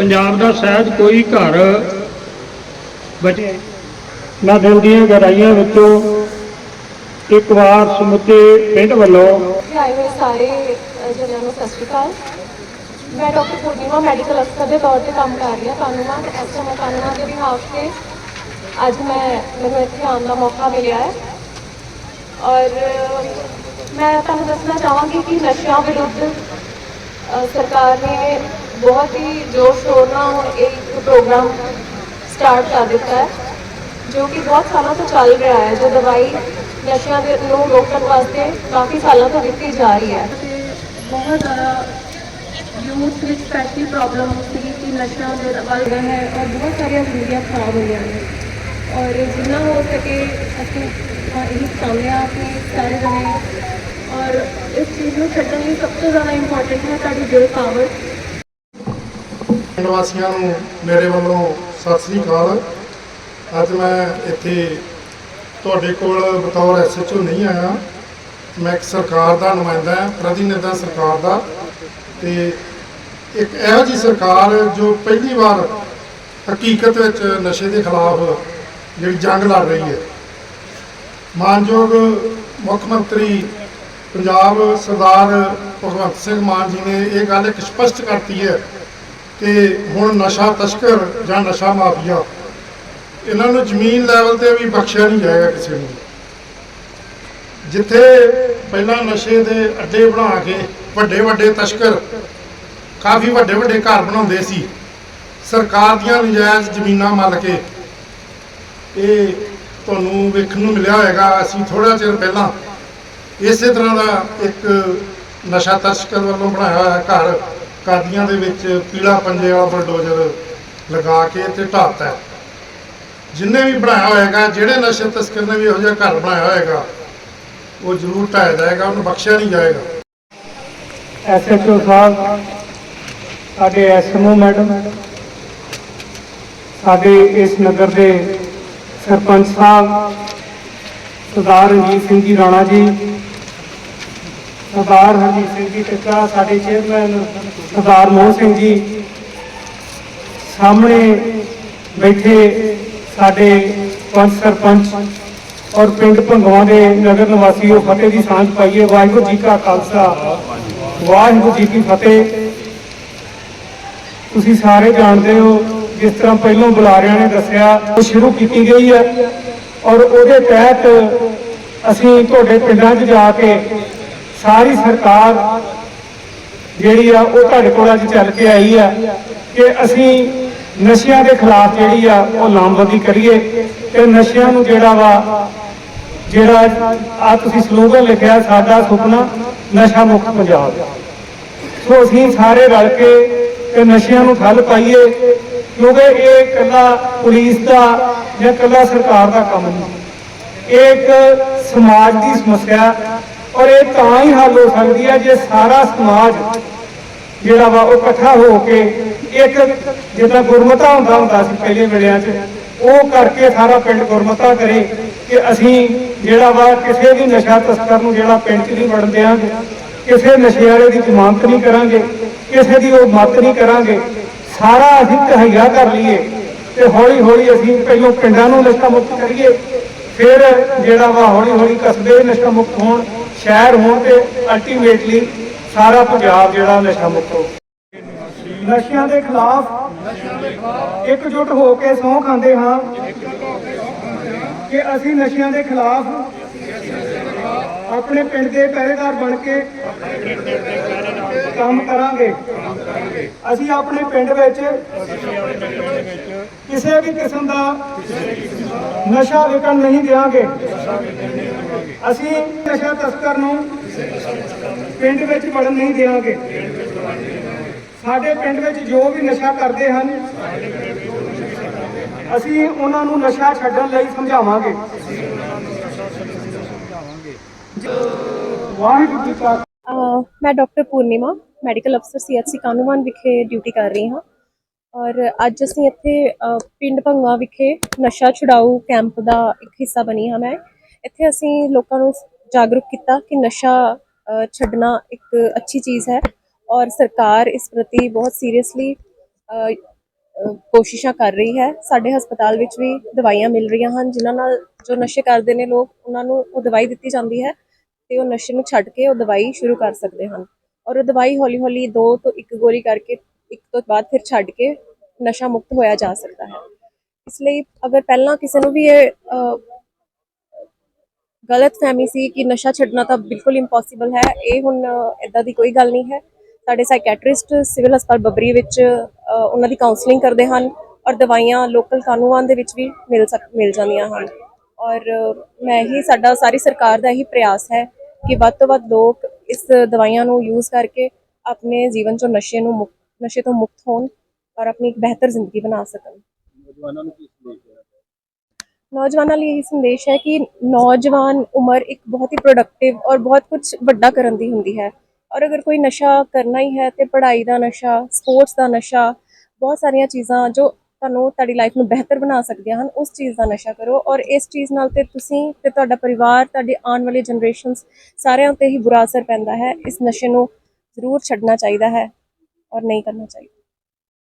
ਪੰਜਾਬ ਦਾ ਸ਼ਾਇਦ ਕੋਈ ਘਰ ਬਚੇ ਮੈਂ ਦਿਲ ਦੀਆਂ ਗਹਿਰਾਈਆਂ ਵਿੱਚੋਂ ਇੱਕ ਵਾਰ ਸਮੁੱਚੇ ਪਿੰਡ ਵੱਲੋਂ ਆਏ ਹੋਏ ਸਾਰੇ ਅ, ਨੂੰ ਸਤਿ ਸ਼੍ਰੀ ਅਕਾਲ। ਮੈਂ ਡਾਕਟਰ ਪੂਰਨਿਮਾ ਮੈਡੀਕਲ ਅਫਸਰ ਦੇ ਤੌਰ ਤੇ ਕੰਮ ਕਰ ਰਹੀ ਹਾਂ ਕਾਨੂੰਨਾਂ ਤੇ ਐਸਐਮਓ ਦੇ ਬਿਹਾਫ ਤੇ। ਅੱਜ ਮੈਂ ਮੈਨੂੰ ਇੱਥੇ ਆਉਣ ਦਾ ਮੌਕਾ ਮਿਲਿਆ ਹੈ। ਔਰ ਮੈਂ ਤੁਹਾਨੂੰ ਦੱਸਣਾ ਚਾਹਾਂਗੀ ਕਿ ਨਸ਼ਿਆਂ ਵਿਰੁੱਧ ਸਰਕਾਰ ਨੇ ਬਹੁਤ ਹੀ ਜ਼ੋਰ ਸ਼ੋਰ ਨਾਲ ਹੁਣ ਇਹ ਇੱਕ ਪ੍ਰੋਗਰਾਮ ਸਟਾਰਟ ਕਰ ਦਿੱਤਾ ਹੈ ਜੋ ਕਿ ਬਹੁਤ ਸਾਲਾਂ ਤੋਂ ਚੱਲ ਰਿਹਾ ਹੈ ਜੋ ਦਵਾਈ ਨਸ਼ਿਆਂ ਦੇ ਨੂੰ ਰੋਕਣ ਵਾਸਤੇ ਕਾਫੀ ਸਾਲਾਂ ਤੋਂ ਦਿੱਤੀ ਜਾ ਰਹੀ ਹੈ ਤੇ ਬਹੁਤ ਜ਼ਿਆਦਾ ਯੂਥ ਵਿੱਚ ਸਪੈਸ਼ਲੀ ਪ੍ਰੋਬਲਮ ਸੀ ਕਿ ਨਸ਼ਿਆਂ ਦੇ ਵੱਲ ਗਏ ਹੈ ਔਰ ਬਹੁਤ ਸਾਰੀਆਂ ਜ਼ਿੰਦਗੀਆਂ ਖਰਾਬ ਹੋਈਆਂ ਨੇ ਔਰ ਜਿੰਨਾ ਹੋ ਸਕੇ ਅਸੀਂ ਅ, ਇਹੀ ਚਾਹੁੰਦੇ ਹਾਂ ਕਿ ਸਾਰੇ ਜਣੇ ਔਰ ਇਸ ਚੀਜ਼ ਨੂੰ ਛੱਡਣ ਲਈ ਸਭ ਤੋਂ ਜ਼ਿਆਦਾ ਇੰਪੋਰਟੈਂਟ ਹੈ ਤੁਹਾਡੀ ਦਿਲ ਪਾਵਰ ਪਿੰਡ ਵਾਸੀਆਂ ਨੂੰ ਮੇਰੇ ਵੱਲੋਂ ਸਤਿ ਸ੍ਰੀ ਅਕਾਲ। ਅੱਜ ਮੈਂ ਇੱਥੇ ਤੁਹਾਡੇ ਕੋਲ ਬਤੌਰ ਐਸਐਚਓ ਨਹੀਂ ਆਇਆ। ਮੈਂ ਇੱਕ ਸਰਕਾਰ ਦਾ ਨੁਮਾਇੰਦਾ ਹਾਂ, ਪ੍ਰਤੀਨਿਧ ਸਰਕਾਰ ਦਾ। ਤੇ ਇੱਕ ਇਹੋ ਜੀ ਸਰਕਾਰ ਜੋ ਪਹਿਲੀ ਵਾਰ ਹਕੀਕਤ ਵਿੱਚ ਨਸ਼ੇ ਦੇ ਖਿਲਾਫ ਜਿਹੜੀ ਜੰਗ ਲੜ ਰਹੀ ਹੈ। ਮਾਨਯੋਗ ਮੁੱਖ ਮੰਤਰੀ ਪੰਜਾਬ ਸਰਦਾਰ ਭਗਵੰਤ ਸਿੰਘ ਮਾਨ ਜੀ ਨੇ ਇਹ ਗੱਲ ਇੱਕ ਸਪਸ਼ਟ ਕਰਤੀ ਹੈ ਕਿ ਹੁਣ ਨਸ਼ਾ ਤਸਕਰ ਜਾਂ ਨਸ਼ਾ ਮਾਫੀਆ, ਇਹਨਾਂ ਨੂੰ ਜ਼ਮੀਨ ਲੈਵਲ ਤੇ ਵੀ ਬਖਸ਼ਿਆ ਨਹੀਂ ਜਾਏਗਾ ਕਿਸੇ ਨੂੰ। ਜਿੱਥੇ ਪਹਿਲਾਂ ਨਸ਼ੇ ਦੇ ਅੱਡੇ ਬਣਾ ਕੇ ਵੱਡੇ ਵੱਡੇ ਤਸਕਰ, ਕਾਫੀ ਵੱਡੇ ਵੱਡੇ ਘਰ ਬਣਾਉਂਦੇ ਸੀ, ਸਰਕਾਰ ਦੀਆਂ ਨਜਾਇਜ਼ ਜ਼ਮੀਨਾਂ ਮੱਲ ਕੇ, ਇਹ ਤੁਹਾਨੂੰ ਵੇਖਣ ਨੂੰ ਮਿਲਿਆ ਹੋਵੇਗਾ ਅਸੀਂ ਥੋੜਾ ਚਿਰ ਪਹਿਲਾਂ ਇਸੇ ਤਰ੍ਹਾਂ ਦਾ ਇੱਕ ਨਸ਼ਾ ਤਸਕਰ ਵੱਲੋਂ ਬਣਾਇਆ ਹੋਇਆ ਘਰ ਕਾਦੀਆਂ ਦੇ ਵਿੱਚ ਪੀਲਾ ਪੰਜੇ ਵਾਲਾ ਬਲਡੋਜ਼ਰ ਲਗਾ ਕੇ ਤੇ ਢਾਤਾ ਜਿੰਨੇ ਵੀ ਬਣਾਇਆ ਹੋਏਗਾ, ਜਿਹੜੇ ਨਸ਼ੇ ਤਸਕਰ ਨੇ ਵੀ ਇਹੋ ਜਿਹਾ ਘਰ ਬਣਾਇਆ ਹੋਏਗਾ, ਉਹ ਜ਼ਰੂਰ ਢਾਇਆ ਜਾਏਗਾ, ਉਹਨੂੰ ਬਖਸ਼ਿਆ ਨਹੀਂ ਜਾਏਗਾ। ਐਸਐਚਓ ਸਾਹਿਬ, ਸਾਡੇ ਐਸਐਮਓ ਮੈਡਮ, ਸਾਡੇ ਇਸ ਨਗਰ ਦੇ ਸਰਪੰਚ ਸਾਹਿਬ, ਸਰਦਾਰ ਰਣਜੀਤ ਸਿੰਘ ਜੀ ਰਾਣਾ ਜੀ ਸਰਦਾਰ ਹਰਜੀਤ ਸਿੰਘ ਜੀ ਟਿੱਕਾ ਸਾਡੇ ਚੇਅਰਮੈਨ ਸਰਦਾਰ ਮੋਹਨ ਸਿੰਘ ਜੀ ਸਾਹਮਣੇ ਬੈਠੇ ਸਾਡੇ ਪੰਚ ਸਰਪੰਚ ਔਰ ਪਿੰਡ ਭੰਗਵਾ ਦੇ ਨਗਰ ਨਿਵਾਸੀ ਉਹ ਫਤਿਹ ਦੀ ਸਾਂਝ ਪਾਈਏ। ਵਾਹਿਗੁਰੂ ਜੀ ਕਾ ਖਾਲਸਾ। ਵਾਹਿਗੁਰੂ ਜੀ ਕੀ ਫਤਿਹ। ਤੁਸੀਂ ਸਾਰੇ ਜਾਣਦੇ ਹੋ, ਜਿਸ ਤਰ੍ਹਾਂ ਪਹਿਲਾਂ ਬੁਲਾਰਿਆਂ ਨੇ ਦੱਸਿਆ, ਉਹ ਸ਼ੁਰੂ ਕੀਤੀ ਗਈ ਹੈ। ਔਰ ਉਹਦੇ ਤਹਿਤ ਅਸੀਂ ਤੁਹਾਡੇ ਪਿੰਡਾਂ 'ਚ ਜਾ ਕੇ ਸਾਰੀ ਸਰਕਾਰ ਜਿਹੜੀ ਆ, ਉਹ ਤੁਹਾਡੇ ਕੋਲ ਅੱਜ ਚੱਲ ਕੇ ਆਈ ਆ ਕਿ ਅਸੀਂ ਨਸ਼ਿਆਂ ਦੇ ਖਿਲਾਫ ਜਿਹੜੀ ਆ, ਉਹ ਲਾਮਬੰਦੀ ਕਰੀਏ ਤੇ ਨਸ਼ਿਆਂ ਨੂੰ ਜਿਹੜਾ ਵਾ, ਜਿਹੜਾ ਆ ਤੁਸੀਂ ਸਲੋਗਨ ਲਿਖਿਆ, ਸਾਡਾ ਸੁਪਨਾ ਨਸ਼ਾ ਮੁਕਤ ਪੰਜਾਬ। ਸੋ ਅਸੀਂ ਸਾਰੇ ਰਲ ਕੇ ਤੇ ਨਸ਼ਿਆਂ ਨੂੰ ਠੱਲ ਪਾਈਏ, ਕਿਉਂਕਿ ਇਹ ਇਕੱਲਾ ਪੁਲਿਸ ਦਾ ਜਾਂ ਇਕੱਲਾ ਸਰਕਾਰ ਦਾ ਕੰਮ ਨਹੀਂ। ਇਹ ਇੱਕ ਸਮਾਜ ਦੀ ਸਮੱਸਿਆ ਔਰ ਇਹ ਤਾਂ ਹੀ ਹੱਲ ਹੋ ਸਕਦੀ ਹੈ ਜੇ ਸਾਰਾ ਸਮਾਜ ਜਿਹੜਾ ਵਾ ਉਹ ਇਕੱਠਾ ਹੋ ਕੇ ਇੱਕ ਜਿੱਦਾਂ ਗੁਰਮਤਾ ਹੁੰਦਾ ਹੁੰਦਾ ਸੀ ਪਹਿਲੇ ਵੇਲਿਆਂ 'ਚ, ਉਹ ਕਰਕੇ ਸਾਰਾ ਪਿੰਡ ਗੁਰਮਤਾ ਕਰੇ ਕਿ ਅਸੀਂ ਜਿਹੜਾ ਵਾ ਕਿਸੇ ਵੀ ਨਸ਼ਾ ਤਸਕਰ ਨੂੰ ਜਿਹੜਾ ਪਿੰਡ 'ਚ ਨਹੀਂ ਵੜਨ ਦਿਆਂਗੇ, ਕਿਸੇ ਨਸ਼ੇ ਵਾਲੇ ਦੀ ਜ਼ਮਾਨਤ ਨਹੀਂ ਕਰਾਂਗੇ, ਕਿਸੇ ਦੀ ਉਹ ਮਤ ਨਹੀਂ ਕਰਾਂਗੇ, ਸਾਰਾ ਅਸੀਂ ਤਹਈਆ ਕਰ ਲਈਏ ਤੇ ਹੌਲੀ ਹੌਲੀ ਅਸੀਂ ਪਹਿਲਾਂ ਪਿੰਡਾਂ ਨੂੰ ਨਸ਼ਾ ਮੁਕਤ ਕਰੀਏ, ਫਿਰ ਜਿਹੜਾ ਵਾ ਹੌਲੀ ਹੌਲੀ ਕਸਬੇ ਨਸ਼ਾ ਮੁਕਤ ਹੋਣ ਸ਼ਹਿਰ ਹੋਣ ਤੇ ਅਲਟੀਮੇਟਲੀ ਸਾਰਾ ਪੰਜਾਬ ਜਿਹੜਾ ਨਸ਼ਾ ਮੁਕਤ ਹੋ ਨਸ਼ਿਆਂ ਦੇ ਖਿਲਾਫ ਇਕਜੁੱਟ ਹੋ ਕੇ ਸਹੁੰ ਖਾਂਦੇ ਹਾਂ ਕਿ ਅਸੀਂ ਨਸ਼ਿਆਂ ਦੇ ਖਿਲਾਫ ਆਪਣੇ ਪਿੰਡ ਦੇ ਪਹਿਰੇਦਾਰ ਬਣ ਕੇ ਕੰਮ ਕਰਾਂਗੇ। ਅਸੀਂ ਆਪਣੇ ਪਿੰਡ ਵਿੱਚ ਕਿਸੇ ਵੀ ਕਿਸਮ ਦਾ ਨਸ਼ਾ ਵਿਕਣ ਨਹੀਂ ਦੇਵਾਂਗੇ ਅਸੀਂ ਨਸ਼ਾ ਤਸਕਰ ਨੂੰ ਪਿੰਡ ਵਿੱਚ ਵੜਨ ਨਹੀਂ ਦੇਵਾਂਗੇ। ਸਾਡੇ ਪਿੰਡ ਵਿੱਚ ਜੋ ਵੀ ਨਸ਼ਾ ਕਰਦੇ ਹਨ, ਅਸੀਂ ਉਹਨਾਂ ਨੂੰ ਨਸ਼ਾ ਛੱਡਣ ਲਈ ਸਮਝਾਵਾਂਗੇ। ਵਾਹਿਗੁਰੂ ਜੀ ਕਾ ਮੈਂ ਡਾਕਟਰ ਪੂਰਨਿਮਾ, ਮੈਡੀਕਲ ਅਫਸਰ ਸੀਐਚਸੀ ਕਾਨੂੰਵਾਨ ਵਿਖੇ ਡਿਊਟੀ ਕਰ ਰਹੀ ਹਾਂ। ਔਰ ਅੱਜ ਅਸੀਂ ਇੱਥੇ ਪਿੰਡ ਭੰਗਾ ਵਿਖੇ ਨਸ਼ਾ ਛੁਡਾਊ ਕੈਂਪ ਦਾ ਇੱਕ ਹਿੱਸਾ ਬਣੀ ਹਾਂ ਮੈਂ। ਇੱਥੇ ਅਸੀਂ ਲੋਕਾਂ ਨੂੰ ਜਾਗਰੂਕ ਕੀਤਾ ਕਿ ਨਸ਼ਾ ਛੱਡਣਾ ਇੱਕ ਅੱਛੀ ਚੀਜ਼ ਹੈ ਔਰ ਸਰਕਾਰ ਇਸ ਪ੍ਰਤੀ ਬਹੁਤ ਸੀਰੀਅਸਲੀ ਕੋਸ਼ਿਸ਼ਾਂ ਕਰ ਰਹੀ ਹੈ। ਸਾਡੇ ਹਸਪਤਾਲ ਵਿੱਚ ਵੀ ਦਵਾਈਆਂ ਮਿਲ ਰਹੀਆਂ ਹਨ, ਜਿਨ੍ਹਾਂ ਨਾਲ ਜੋ ਨਸ਼ੇ ਕਰਦੇ ਨੇ ਲੋਕ, ਉਹਨਾਂ ਨੂੰ ਉਹ ਦਵਾਈ ਦਿੱਤੀ ਜਾਂਦੀ ਹੈ ਤੇ ਉਹ ਨਸ਼ੇ ਨੂੰ ਛੱਡ ਕੇ ਉਹ ਦਵਾਈ ਸ਼ੁਰੂ ਕਰ ਸਕਦੇ ਹਨ। ਔਰ ਉਹ ਦਵਾਈ ਹੌਲੀ-ਹੌਲੀ ਦੋ ਤੋਂ ਇੱਕ ਗੋਲੀ ਕਰਕੇ ਇੱਕ ਤੋਂ ਬਾਅਦ ਫਿਰ ਛੱਡ ਕੇ ਨਸ਼ਾ ਮੁਕਤ ਹੋਇਆ ਜਾ ਸਕਦਾ ਹੈ। ਇਸ ਲਈ ਅਗਰ ਪਹਿਲਾਂ ਕਿਸੇ ਨੂੰ ਵੀ ਇਹ ਗਲਤ ਫਹਿਮੀ ਸੀ ਕਿ ਨਸ਼ਾ ਛੱਡਣਾ ਤਾਂ ਬਿਲਕੁਲ ਇੰਪੋਸੀਬਲ ਹੈ। ਇਹ ਹੁਣ ਇਦਾਂ ਦੀ ਕੋਈ ਗੱਲ ਨਹੀਂ ਹੈ। ਸਾਡੇ ਸਾਈਕੈਟ੍ਰਿਸਟ ਸਿਵਲ ਹਸਪਤਾਲ ਬਬਰੀ ਵਿੱਚ ਉਹਨਾਂ ਦੀ ਕਾਉਂਸਲਿੰਗ ਕਰਦੇ ਹਨ ਔਰ ਦਵਾਈਆਂ ਲੋਕਲ ਕਾਨੂੰਨਾਂ ਦੇ ਵਿੱਚ ਵੀ ਮਿਲ ਸਕ, ਮਿਲ ਜਾਂਦੀਆਂ ਹਨ। ਔਰ ਮੈਂ ਹੀ, ਸਾਡਾ ਸਾਰੀ ਸਰਕਾਰ ਦਾ ਇਹੀ ਪ੍ਰਯਾਸ ਹੈ ਕਿ ਵੱਧ ਤੋਂ ਵੱਧ ਲੋਕ ਇਸ ਦਵਾਈਆਂ ਨੂੰ ਯੂਜ਼ ਕਰਕੇ ਆਪਣੇ ਜੀਵਨ ਚੋਂ ਨਸ਼ੇ ਨੂੰ ਮੁਕ- ਨਸ਼ੇ ਤੋਂ ਮੁਕਤ ਹੋਣ ਔਰ ਆਪਣੀ ਇੱਕ ਬਿਹਤਰ ਜ਼ਿੰਦਗੀ ਬਣਾ ਸਕਣ। ਨੌਜਵਾਨਾਂ ਨੂੰ ਕੀ ਸੰਦੇਸ਼ ਨੌਜਵਾਨਾਂ ਲਈ ਇਹ ਸੰਦੇਸ਼ ਹੈ ਕਿ ਨੌਜਵਾਨ ਉਮਰ ਇੱਕ ਬਹੁਤ ਹੀ ਪ੍ਰੋਡਕਟਿਵ ਔਰ ਬਹੁਤ ਕੁਝ ਵੱਡਾ ਕਰਨ ਦੀ ਹੁੰਦੀ ਹੈ। ਔਰ ਅਗਰ ਕੋਈ ਨਸ਼ਾ ਕਰਨਾ ਹੀ ਹੈ ਤੇ ਪੜ੍ਹਾਈ ਦਾ ਨਸ਼ਾ ਸਪੋਰਟਸ ਦਾ ਨਸ਼ਾ, ਬਹੁਤ ਸਾਰੀਆਂ ਚੀਜ਼ਾਂ ਜੋ ਤੁਹਾਨੂੰ ਤੁਹਾਡੀ ਲਾਈਫ ਨੂੰ ਬਿਹਤਰ ਬਣਾ ਸਕਦੀਆਂ ਹਨ, ਉਸ ਚੀਜ਼ ਦਾ ਨਸ਼ਾ ਕਰੋ। ਔਰ ਇਸ ਚੀਜ਼ ਨਾਲ ਤੇ ਤੁਸੀਂ ਤੇ ਤੁਹਾਡਾ ਪਰਿਵਾਰ, ਤੁਹਾਡੇ ਆਉਣ ਵਾਲੇ ਜਨਰੇਸ਼ਨਸ ਸਾਰਿਆਂ ਤੇ ਹੀ ਬੁਰਾ ਅਸਰ ਪੈਂਦਾ ਹੈ। ਇਸ ਨਸ਼ੇ ਨੂੰ ਜ਼ਰੂਰ ਛੱਡਣਾ ਚਾਹੀਦਾ ਹੈ ਔਰ ਨਹੀਂ ਕਰਨਾ ਚਾਹੀਦਾ।